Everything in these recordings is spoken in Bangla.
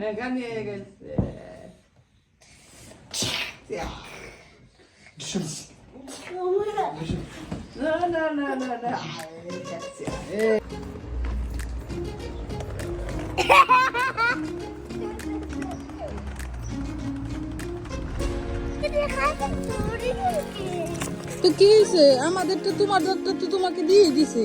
Kanıya göster. Düşürüz. No, no, no, no, no. Ay, তো কি হয়েছে আমাদের তো তোমার ডক্টর তো তোমাকে দিয়ে দিছে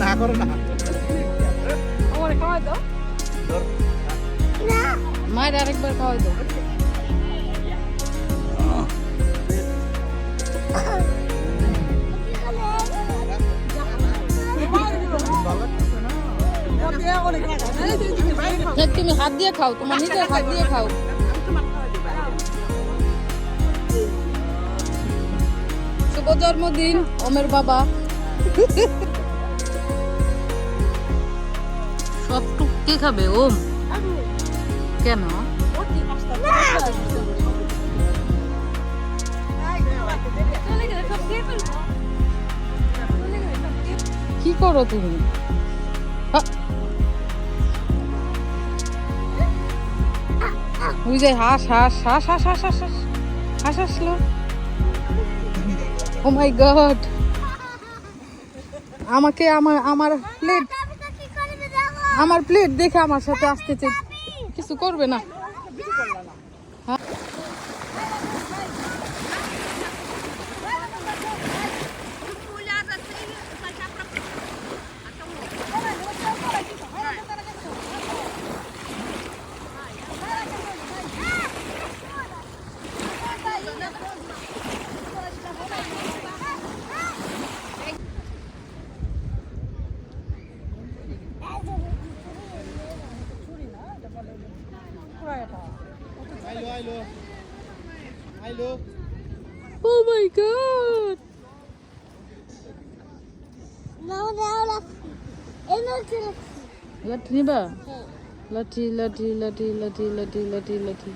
না না। মায়ের আরেকবার খাওয়াই দাও। তুমি হাত দিয়ে খাও, তোমার নিজের হাত দিয়ে খাও। শুভ জন্মদিন ওমের বাবা। সবটুক কে খাবে, ওম। কেন? কি করো তুমি। ওই যে হাঁস হাঁস হাঁস হাঁস হাঁস হাঁস হাঁস হাঁস আসলো ও মাই গড আমাকে আমার আমার প্লেট আমার প্লেট দেখে আমার সাথে আসতে কিছু করবে না। Hello. Oh my god. No, no, no. Lati niba? Lati, lati, lati, lati, lati, lati, lati.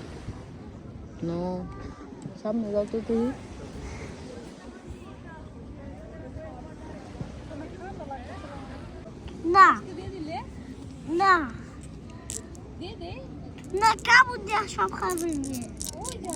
No. Samne jao to tuhi. না না না কাপড় দিয়ে সব খাবে ওই যা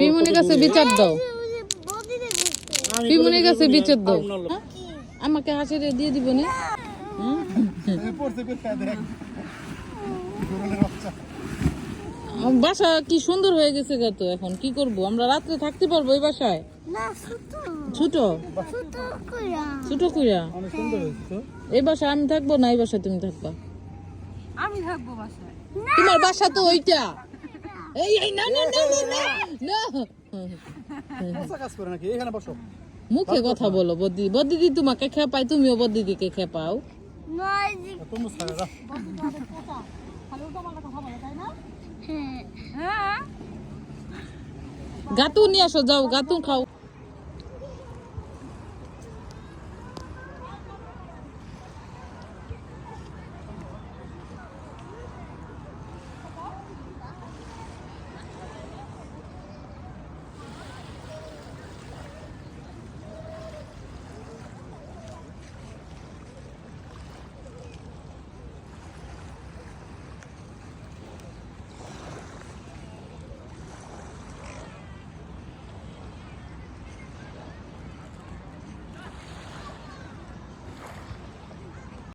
পিমনির কাছে বিচার দাও। পিমনির কাছে বিচার দাও। আমাকে হাসিরে দিয়ে দিব নি। বাসা কি সুন্দর হয়ে গেছে গা তো এখন কি করব? আমরা রাত্রে থাকতে পারব এই বাসায়? ছোট। ছোট? কইরা। এই বাসায় আমি থাকব না এই বাসায় তুমি থাকবা? আমি থাকব বাসায়। তোমার বাসা তো ওইটা। এই এই না না না না না আচ্ছা, নাকি? এখানে বসো। মুখে কথা বলো বদি দি তোমাকে খেপাই তুমিও বদিদিকে খেপাও। হ্যাঁ। গাতুন নিয়ে আসো যাও গাতুন খাও।